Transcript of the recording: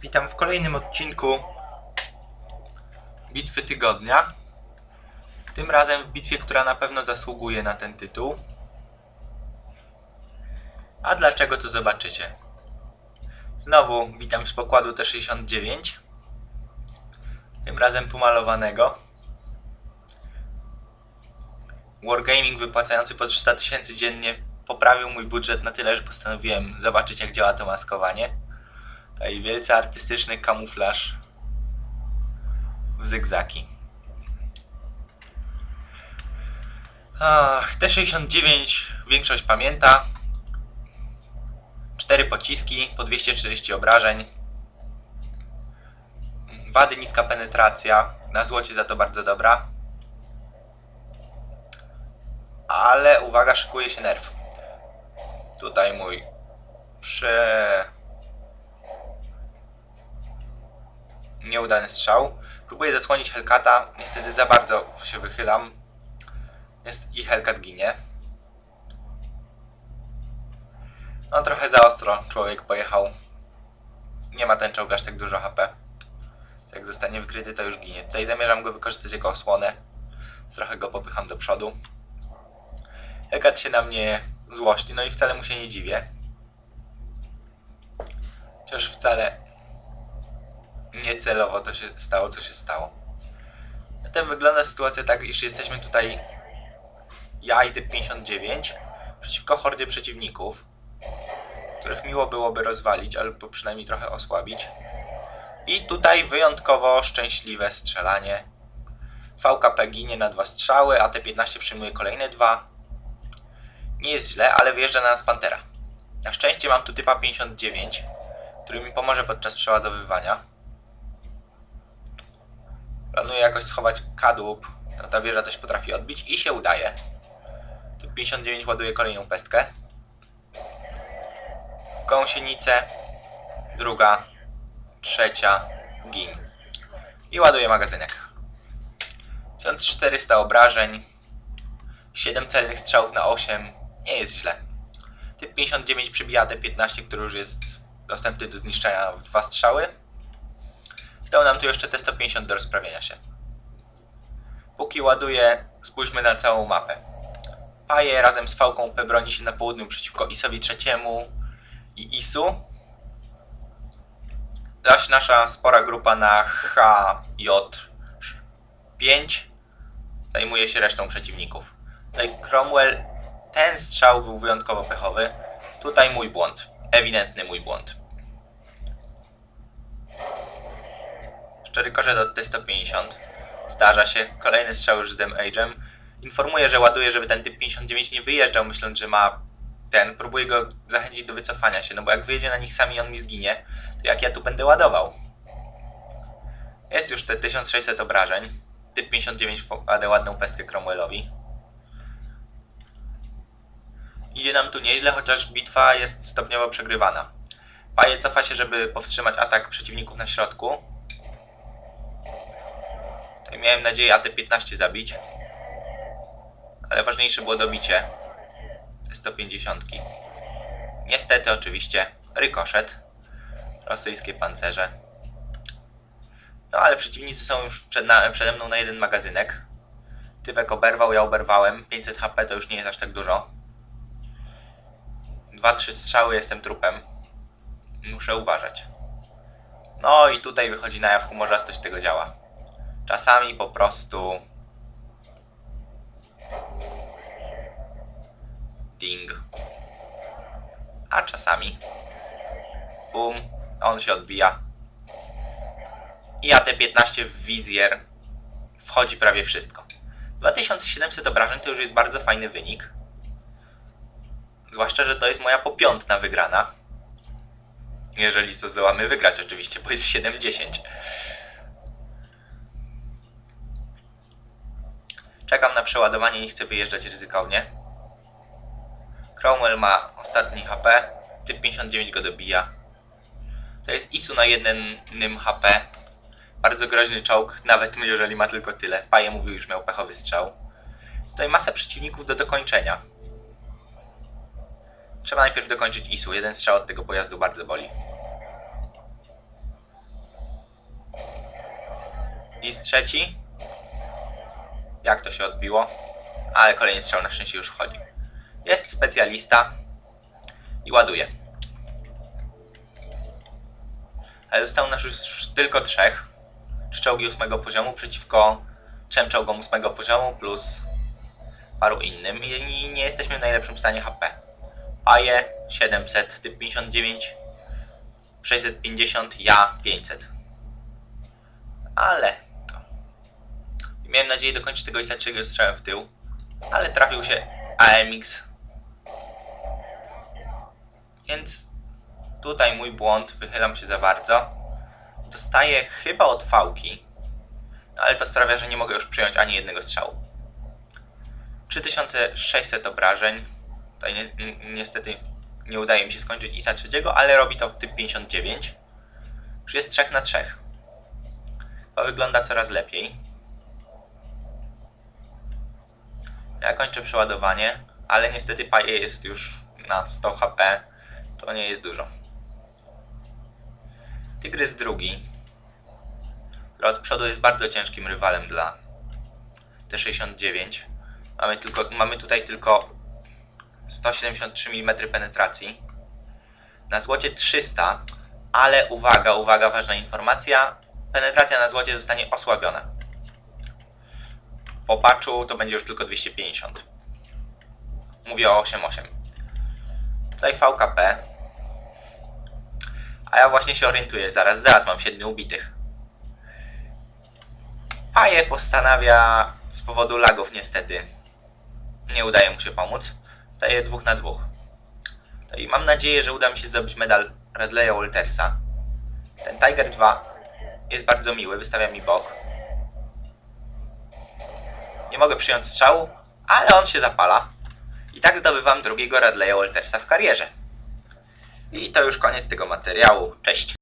Witam w kolejnym odcinku Bitwy Tygodnia. Tym razem w bitwie, która na pewno zasługuje na ten tytuł. A dlaczego to zobaczycie. Znowu witam z pokładu T69. Tym razem pomalowanego. Wargaming wypłacający po 300 tysięcy dziennie poprawił mój budżet na tyle, że postanowiłem zobaczyć jak działa to maskowanie. Tutaj wielce artystyczny kamuflaż w zygzaki. Ach, T69 większość pamięta. Cztery pociski po 240 obrażeń. Wady niska penetracja. Na złocie za to bardzo dobra. Ale uwaga, szykuje się nerw. Tutaj mój prze... Nieudany strzał. Próbuję zasłonić Hellcata. Niestety za bardzo się wychylam. Jest i Hellcat ginie. No trochę za ostro człowiek pojechał. Nie ma ten czołg aż tak dużo HP. Jak zostanie wykryty to już ginie. Tutaj zamierzam go wykorzystać jako osłonę. Trochę go popycham do przodu. Hellcat się na mnie złości, no i wcale mu się nie dziwię. Chociaż wcale niecelowo to się stało, co się stało. Zatem wygląda sytuacja tak, iż jesteśmy tutaj ja i typ 59 przeciwko hordzie przeciwników, których miło byłoby rozwalić, albo przynajmniej trochę osłabić. I tutaj wyjątkowo szczęśliwe strzelanie. VKP ginie na dwa strzały, a T15 przyjmuje kolejne dwa. Nie jest źle, ale wyjeżdża na nas Pantera. Na szczęście mam tu typa 59, który mi pomoże podczas przeładowywania. Planuję jakoś schować kadłub. Ta wieża coś potrafi odbić i się udaje. Typ 59 ładuje kolejną pestkę. Gąsienicę. Druga. Trzecia. Gin. I ładuje magazynek. 1400 obrażeń. 7 celnych strzałów na 8. Nie jest źle. Typ 59 przybija T15, który już jest dostępny do zniszczenia w dwa strzały. Zostało nam tu jeszcze T150 do rozprawienia się. Póki ładuję, spójrzmy na całą mapę. Paje razem z Fałką P broni się na południu przeciwko Isowi III i Isu. Zaś nasza spora grupa na HJ5 zajmuje się resztą przeciwników. Tutaj Cromwell, ten strzał był wyjątkowo pechowy. Tutaj mój błąd. Ewidentny mój błąd. Rykoszet od T150. Zdarza się. Kolejny strzał już z Dem Age'em. Informuję, że ładuję, żeby ten typ 59 nie wyjeżdżał, myśląc, że ma ten. Próbuję go zachęcić do wycofania się, no bo jak wyjedzie na nich sami on mi zginie, to jak ja tu będę ładował? Jest już te 1600 obrażeń. Typ 59 wkłada ładną pestkę Cromwellowi. Idzie nam tu nieźle, chociaż bitwa jest stopniowo przegrywana. Paje cofa się, żeby powstrzymać atak przeciwników na środku. Miałem nadzieję AT-15 zabić. Ale ważniejsze było dobicie. Te 150. Niestety oczywiście rykoszet. Rosyjskie pancerze. No ale przeciwnicy są już przed na, przede mną na jeden magazynek. Typek oberwał, ja oberwałem. 500 HP to już nie jest aż tak dużo. 2-3 strzały, jestem trupem. Muszę uważać. No i tutaj wychodzi na jaw humorzastość tego działa. Czasami po prostu... Ding. A czasami... Bum. On się odbija. I AT-15 w wizjer wchodzi prawie wszystko. 2700 obrażeń to już jest bardzo fajny wynik. Zwłaszcza, że to jest moja popiątna wygrana. Jeżeli to zdołamy wygrać oczywiście, bo jest 7-10. Czekam na przeładowanie, nie chcę wyjeżdżać ryzykownie. Cromwell ma ostatni HP, typ 59 go dobija. To jest Isu na jednym HP. Bardzo groźny czołg, nawet jeżeli ma tylko tyle. Paje mówił, już miał pechowy strzał. Tutaj masa przeciwników do dokończenia. Trzeba najpierw dokończyć Isu. Jeden strzał od tego pojazdu bardzo boli. Lis trzeci. Jak to się odbiło? Ale kolejny strzał na szczęście już wchodzi. Jest specjalista i ładuje. Ale zostało nas już tylko trzech. Trzy czołgi ósmego poziomu przeciwko trzem czołgom ósmego poziomu plus paru innym i nie jesteśmy w najlepszym stanie HP. Paje 700, typ 59, 650, ja 500. Ale. Miałem nadzieję dokończyć tego ISA trzeciego strzałem w tył, ale trafił się AMX. Więc tutaj mój błąd, wychylam się za bardzo. Dostaję chyba od fałki, no ale to sprawia, że nie mogę już przyjąć ani jednego strzału. 3600 obrażeń. Tutaj ni niestety nie udaje mi się skończyć ISA trzeciego, ale robi to typ 59. Już jest 3 na 3. To wygląda coraz lepiej. Ja kończę przeładowanie, ale niestety paje jest już na 100 HP. To nie jest dużo. Tygrys drugi, który od przodu jest bardzo ciężkim rywalem dla T69. Mamy, tylko, mamy tutaj tylko 173 mm penetracji. Na złocie 300, ale uwaga, uwaga, ważna informacja. Penetracja na złocie zostanie osłabiona. Po patchu to będzie już tylko 250. Mówię o 8.8. Tutaj VKP. A ja właśnie się orientuję. Zaraz, zaraz mam 7 ubitych. Paje postanawia z powodu lagów niestety nie udaje mu się pomóc. Staje dwóch na dwóch. No I mam nadzieję, że uda mi się zdobyć medal Radleya Waltersa. Ten Tiger 2 jest bardzo miły, wystawia mi bok. Nie mogę przyjąć strzału, ale on się zapala. I tak zdobywam drugiego Radleya Waltersa w karierze. I to już koniec tego materiału. Cześć!